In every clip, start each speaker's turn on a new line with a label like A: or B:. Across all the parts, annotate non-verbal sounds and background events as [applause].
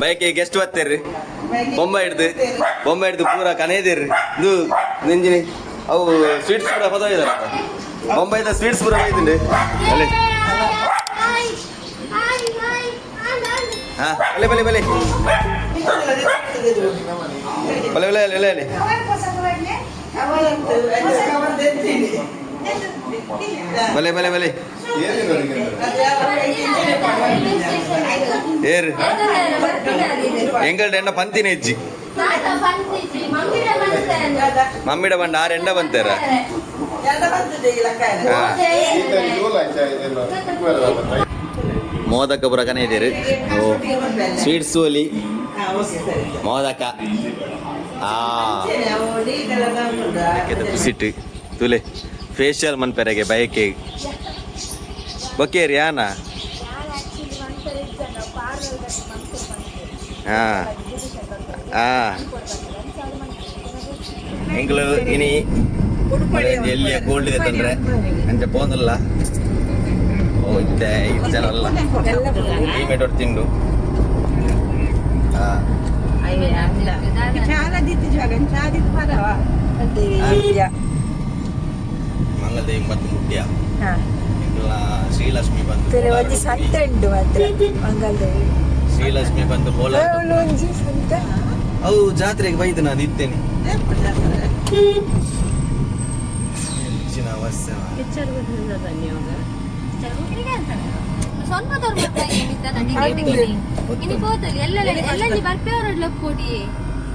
A: ಬೈಕಿಗೆ ಗೆಸ್ಟ್ ಬರ್ತೀರಿ ಬೊಂಬೆ ಹಿಡ್ದು ಬೊಂಬೆ ಹಿಡ್ದು ಪೂರ ಕನೆಯದಿರ್ರಿ ಇದು ನಿಂಜಿನಿ, ಅವು ಸ್ವೀಟ್ಸ್ ಪೂರ ಪದವಿದಾರ ಬೊಂಬೈದ ಸ್ವೀಟ್ಸ್ ಪೂರ ಹೋಗಿದ್ದೀನಿ ಅಲ್ಲಿ. ಹಾ ಬಲೆ ಬಲೆ ಬಲೆ ಬಲೆ ಬಲೆ ಬಲೆ ಬಲೆ ಬಲೆ ಬಲೆ ಬಲೆ ಏರು? ಎಂಗಲ್ಡ ಎಂಡ ಪಂತಿನ ಹೆಜ್ಜಿ ಮಮ್ಮಿಡ ಬಂಡ ಆರು ಎಂಡ ಬಂತಾರ? ಮೋದಕ ಬುರಕನ ಇದ್ದೀರಿ. ಓ ಸ್ವೀಟ್ಸ್ ಒಲಿ ಮೋದಕ. ಬಿಸಿಟ್ಟು ತುಲೆ ಫೇಶಿಯಲ್ ಮನ್ಪೆರೆಗೆ ಬಯಕೆ. ಬೊಕ್ಕೇರಿ ಯಾನ ಹಾ ಹಾ ಎಂಗ್ಳು ಇನಿ? ಎಲ್ಲಿಯ ಗೋಲ್ಡ್ ಇದೆ ತಂದ್ರೆ? ಅಂಚ ಪೋನಲ್ಲ ಓ ಇತ್ತೆ ಅಲ್ಲ. ಈ ಮೇಟೋಡ್ ತಿಂಡು. ಹಾ ಮಂಗಲದೇವಿ ಮತ್ತು ಮುಟ್ಯ? ಎಂಗ್ಲ ಶ್ರೀಲಕ್ಷ್ಮಿ ಬಂದು
B: ಒಂಜಿ ಸಂತ ಉಂಟು ಮಾತ್ರ ಮಂಗಲ್ದೇವಿ.
A: ಶ್ರೀಲಕ್ಷ್ಮಿ ಬಂದು ಬೋಲ
B: ಅವಳು ಒಂಜಿ ಸಂತ
A: ಅವು ಜಾತ್ರೆಗೆ ಬೈದು ನಾನು ಇದ್ದೇನೆ. ಹೆಚ್ಚಿನ ಅವಶ್ಯ.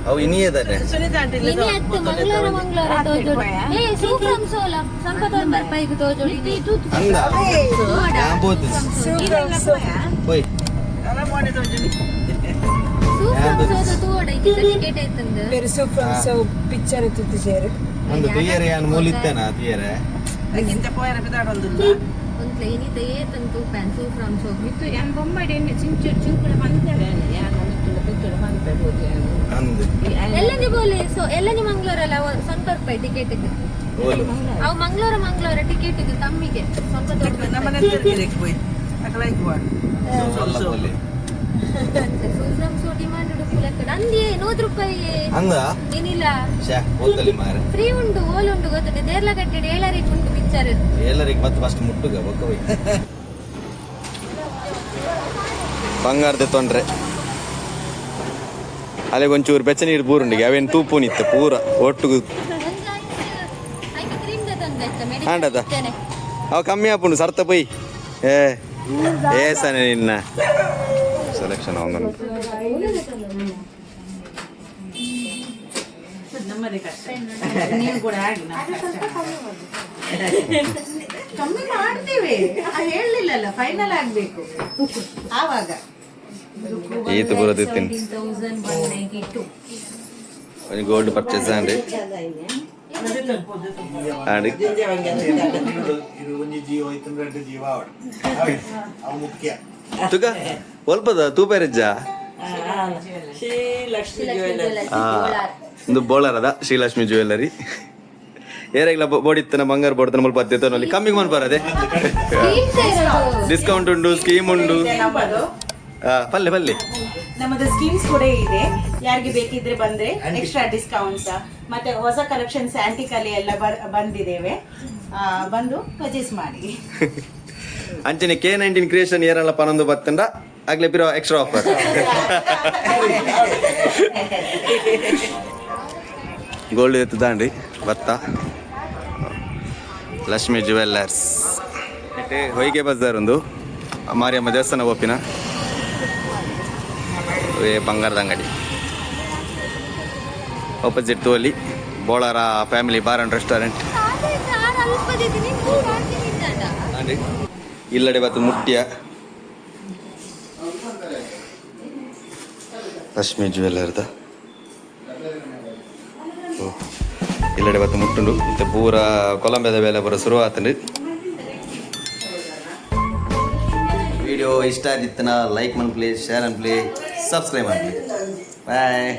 A: ಅವು ಇನ್ನಿಯದಾನೆ ಹೋಯ್.
B: ಪೆರುಸು ಫ್ರಮ್ ಸೊ ಪಿಕ್ಚರ್ ತುತ್ತು ಸೇರು
A: ಒಂದು ತುಯ್ಯರೆ ಯಾನ್ ಮೂಲಿತ್ತೇನ ತುಯ್ಯರೆ
C: ಒಂದ್ಲೆ ಇನಿತ ಏತಂತು ಪ್ಯಾನ್ ಸೂಫ್ರಮ್ ಸೋ
D: itu yang bomba ಬಿತ್ತು lebih tu mantar dia
A: ಅಂದು
C: ಎಲ್ಲನಿ ಬೋಲೆ ಸೊ ಎಲ್ಲನಿ ಮಂಗಳವಾರ ಅಲ್ಲ. ಸ್ವಲ್ಪ ರೂಪಾಯಿ ಟಿಕೆಟ್ ಅವು ಮಂಗ್ಳೂರ ಮಂಗ್ಳೂರ ಟಿಕೆಟ್ ತಮ್ಮಿಗೆ ಸ್ವಲ್ಪ ಸೋ ಫ್ರೀ ಉಂಟು ಓಲ್ ಉಂಟು ಗೊತ್ತದೆ ದೇರ್ಲಗಟ್ಟೆ ಏಳರಿಗೆ ಉಂಟು ಪಿಕ್ಚರ್
A: ಎಲ್ಲರಿಗೆ ಮತ್ತೆ ಫಸ್ಟ್ ಮುಟ್ಟುಗ ಬಂಗಾರದ ತೊಂದ್ರೆ. ಅಲ್ಲಿಗೆ ಒಂಚೂರು ಬೆಚ್ಚ ನೀರು ಬೂರುಂಡಿಗೆ ಅವೇನು ತೂಪು ನಿತ್ತ ಪೂರ ಒಟ್ಟು ಆಂಡದ ಅವ ಕಮ್ಮಿ ಆಪುಂಡು ಸರ್ತ ಪೊಯ್. ಏ ಏಸನೆ ನಿನ್ನ. ಸೆಲೆಕ್ಷನ್ ಅವನು
D: ನೀವು ಕೂಡ ಆಗಿ ಕಮ್ಮಿ ಮಾಡ್ತೀವಿ. ಹೇಳಲಿಲ್ಲಲ್ಲ ಫೈನಲ್ ಆಗ್ಬೇಕು. ಆವಾಗ.
A: ಈತ ಬರೋದಿತ್ತೀನಿ ಗೋಲ್ಡ್ ಪರ್ಚೇಸ್ ಅಂಡಿ ಆಡಿ
E: ಜೀವ ಜೀವ ಮುಖ್ಯ. [laughs]
A: ತುಗ? ಒಲ್ಪದ? ತೂಪೇರಜ್ಜ? ಆ, ಒಂದು ಬೋಳರದ ಶ್ರೀಲಕ್ಷ್ಮಿ ಜ್ಯುವೆಲ್ಲರಿ ಏರೆಗ್ಲ ಬೋಡಿತ್ತನ ಬಂಗಾರ ಬೋಡ್ತನ ಮುಲ್ಪ ಹತ್ತಿತ್ತನಲ್ಲಿ ಕಮ್ಮಿಗೆ ಮನ್ ಬರದೆ. ಡಿಸ್ಕೌಂಟ್ ಉಂಟು ಸ್ಕೀಮ್ ಉಂಟು. ಆ, ಪಲ್ಲೆ ಪಲ್ಲೆ.
D: ನಮ್ಮದು ಸ್ಕೀಮ್ಸ್ ಕೂಡ ಇದೆ. ಯಾರಿಗೆ ಬೇಕಿದ್ರೆ ಬಂದ್ರೆ ಎಕ್ಸ್ಟ್ರಾ ಡಿಸ್ಕೌಂಟ್ಸ್ ಮತ್ತೆ ಹೊಸ ಕಲೆಕ್ಷನ್ಸ್ ಆಂಟಿಕಲಿ ಅಲ್ಲಿ ಎಲ್ಲ ಬರ್- ಬಂದಿದ್ದೇವೆ. ಆ, ಬಂದು ಪರ್ಚೇಸ್ ಮಾಡಿ. [laughs]
A: ಅಂಚನೆ ಕೆ ನೈನ್ಟೀನ್ ಕ್ರಿಯೇಷನ್ ಏರಲ್ಲ ಪನೊಂದು ಬತ್ತಂಡ. ಆಗ್ಲೇ ಬಿರೋ ಎಕ್ಸ್ಟ್ರಾ ಆಫರ್ ಗೋಲ್ಡ್ ಎತ್ತು ದಾಂಡಿ ಭತ್ತ ಲಕ್ಷ್ಮಿ ಜುವೆಲ್ಲರ್ಸ್ ಮತ್ತೆ ಹೊಯ್ಗೆ ಬಜಾರ್ ಒಂದು. ಮಾರಿಯಮ್ಮ ದೇವಸ್ಥಾನ ಓಪಿನ. ಬಂಗಾರದ ಅಂಗಡಿ. Opposite ತೋಲಿ Bolar family bar and restaurant ಇಲ್ಲಡೆ ಬತ್ತು ಮುಟ್ಟ್ಯ ಲಕ್ಷ್ಮಿ ಜ್ಯುವೆಲ್ಲರ್ದ ಇಲ್ಲಡೆ ಬತ್ತು ಮುಟ್ಟುಂಡು. ಇತ್ತೆ ಪೂರ ಕೊಲಂಬೆದ ಬೇಲೆ ಪೂರ ಶುರು ಆತಂಡು ವಿಡಿಯೋ ಇಷ್ಟ ಆಗಿತ್ತನ ಲೈಕ್ ಮನ್ ಪ್ಲೀಸ್ ಶೇರ್ ಅನ್ ಪ್ಲೇ ಸಬ್ಸ್ಕ್ರೈಬ್ ಮಾಡಿ ಬಾಯ್